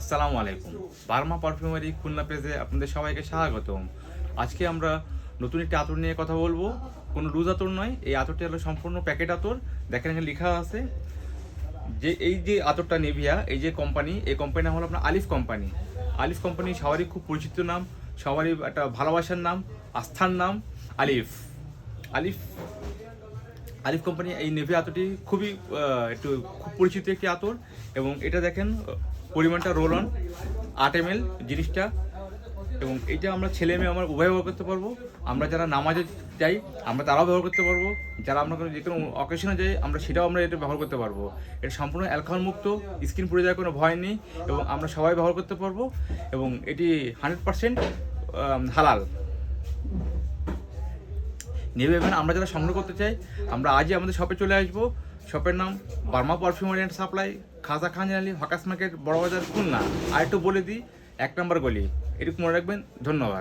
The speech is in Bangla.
আসসালামু আলাইকুম। বার্মা পারফিউমারি খুলনা পেজে আপনাদের সবাইকে স্বাগতম। আজকে আমরা নতুন একটি আতর নিয়ে কথা বলব। কোনো লুজ আতর নয়, এই আতরটি হলো সম্পূর্ণ প্যাকেট আতর। দেখেন এখানে লেখা আছে যে এই যে আতরটা নেভিয়া, এই যে কোম্পানি এই কোম্পানি নাম হলো আপনার আলিফ কোম্পানি আলিফ কোম্পানি সবারই খুব পরিচিত নাম, সবারই একটা ভালোবাসার নাম, আস্থার নাম, আলিফ। আলিফ আলিফ কোম্পানি এই নেভি আতরটি খুবই একটু খুব পরিচিত একটি আতর। এবং এটা দেখেন পরিমাণটা রোল অন আট এম জিনিসটা এবং এটা আমরা ছেলে মেয়ে আমরা উভয় ব্যবহার করতে পারব। আমরা যারা নামাজে যাই, আমরা তারাও ব্যবহার করতে পারব। যারা আমরা কোনো যে কোনো অকেশনে যাই, আমরা সেটাও আমরা এটা ব্যবহার করতে পারব। এটা সম্পূর্ণ অ্যালকোহল মুক্ত স্কিন পুড়ে যাওয়ার কোনো ভয় নেই এবং আমরা সবাই ব্যবহার করতে পারব এবং এটি হান্ড্রেড পার্সেন্ট হালাল। নেবে এভেন আমরা যারা সংগ্রহ করতে চাই, আমরা আজই আমাদের শপে চলে আসব। শপের নাম Burma perfumery and supply Khaja Khan Ali hawkers market Barabazar Khulna. আর একটু বলে দিই, এক নম্বর গলি। এটুকু মনে রাখবেন, ধন্যবাদ।